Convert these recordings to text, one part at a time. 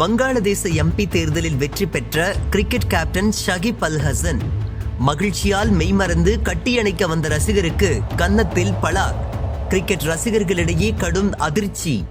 வங்காளதேச எம்பி தேர்தலில் வெற்றி பெற்ற கிரிக்கெட் கேப்டன் ஷகிப் அல் ஹசன் மகிழ்ச்சியால் மெய்மறந்து கட்டியணைக்க வந்த ரசிகருக்கு கன்னத்தில் பலார் கிரிக்கெட் ரசிகர்களிடையே கடும் அதிர்ச்சி.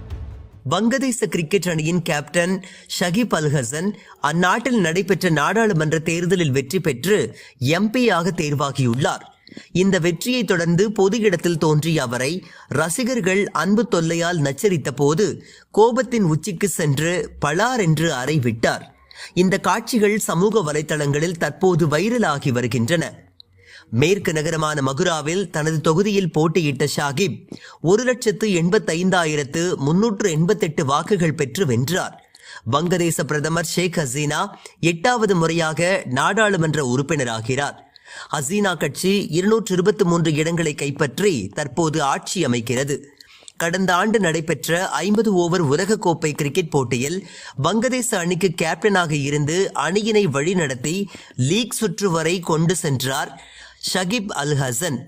வங்கதேச கிரிக்கெட் அணியின் கேப்டன் ஷகிப் அல் ஹசன் அந்நாட்டில் நடைபெற்ற நாடாளுமன்ற தேர்தலில் வெற்றி பெற்று எம்பியாக தேர்வாகியுள்ளார். இந்த வெற்றியை தொடர்ந்து பொது இடத்தில் தோன்றிய அவரை ரசிகர்கள் அன்பு தொல்லையால் நச்சரித்த போது கோபத்தின் உச்சிக்கு சென்று பளார் என்று அறை விட்டார். இந்த காட்சிகள் சமூக வலைதளங்களில் தற்போது வைரலாகி வருகின்றன. மேற்கு நகரமான மகுராவில் தனது தொகுதியில் போட்டியிட்ட ஷாகிப் ஒரு லட்சத்து எண்பத்தைந்தாயிரத்து முன்னூற்று எண்பத்தெட்டு வாக்குகள் பெற்று வென்றார். வங்கதேச பிரதமர் ஷேக் ஹசீனா எட்டாவது முறையாக நாடாளுமன்ற உறுப்பினராகிறார். ஹசீனா கட்சி இருநூற்று இருபத்தி மூன்று இடங்களை கைப்பற்றி தற்போது ஆட்சி அமைக்கிறது. கடந்த ஆண்டு நடைபெற்ற ஐம்பது ஓவர் உலகக்கோப்பை கிரிக்கெட் போட்டியில் வங்கதேச அணிக்கு கேப்டனாக இருந்து அணியினை வழிநடத்தி லீக் சுற்று வரை கொண்டு சென்றார் ஷகிப் அல் ஹசன்.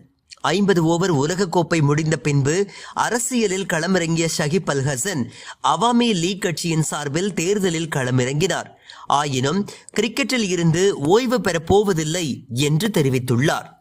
ஐம்பது ஓவர் உலகக்கோப்பை முடிந்த பின்பு அரசியலில் களமிறங்கிய ஷகிப் அல் ஹசன் அவாமி லீக் கட்சியின் சார்பில் தேர்தலில் களமிறங்கினார். ஆயினும் கிரிக்கெட்டில் இருந்து ஓய்வு பெறப் போவதில்லை என்று தெரிவித்துள்ளார்.